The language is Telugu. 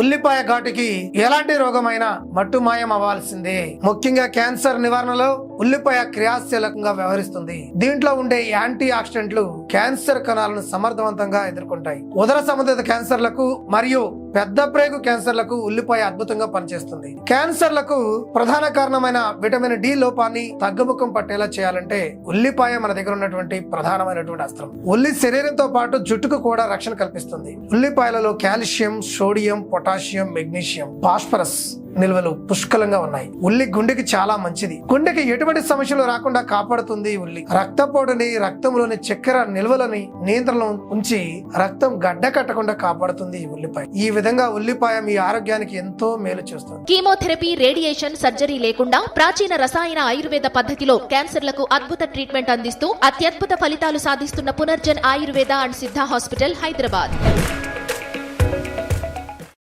ఉల్లిపాయ ఘాటుకి ఎలాంటి రోగమైనా మట్టుమాయం అవ్వాల్సిందే. ముఖ్యంగా క్యాన్సర్ నివారణలో ఉల్లిపాయ క్రియాశీలకంగా వ్యవహరిస్తుంది. దీంట్లో ఉండే యాంటీ ఆక్సిడెంట్లు క్యాన్సర్ కణాలను సమర్థవంతంగా ఎదుర్కొంటాయి. ఉదర సంబంధిత క్యాన్సర్లకు మరియు పెద్ద ప్రేగు క్యాన్సర్లకు ఉల్లిపాయ అద్భుతంగా పనిచేస్తుంది. క్యాన్సర్లకు ప్రధాన కారణమైన విటమిన్ డి లోపాన్ని తగ్గుముఖం పట్టేలా చేయాలంటే ఉల్లిపాయ మన దగ్గర ఉన్నటువంటి ప్రధానమైనటువంటి అస్త్రం. ఉల్లి శరీరంతో పాటు జుట్టుకు కూడా రక్షణ కల్పిస్తుంది. ఉల్లిపాయలలో calcium sodium potassium magnesium phosphorus నిల్వలు పుష్కలంగా ఉన్నాయి. ఉల్లి గుండెకి చాలా మంచిది. గుండెకి ఎటువంటి సమస్యలు రాకుండా కాపాడుతుంది ఉల్లి. రక్తపోటుని రక్తంలోని చక్కెర నిల్వలని నియంత్రణలో ఉంచి రక్తం గడ్డ కట్టకుండా కాపాడుతుంది ఈ ఉల్లిపాయ. ఈ విధంగా ఉల్లిపాయ మీ ఆరోగ్యానికి ఎంతో మేలు చేస్తుంది. కీమోథెరపీ రేడియేషన్ సర్జరీ లేకుండా ప్రాచీన రసాయన ఆయుర్వేద పద్ధతిలో క్యాన్సర్లకు అద్భుత ట్రీట్మెంట్ అందిస్తూ అత్యద్భుత ఫలితాలు సాధిస్తున్న పునర్జన్ ఆయుర్వేద అండ్ సిద్ధ హాస్పిటల్ హైదరాబాద్.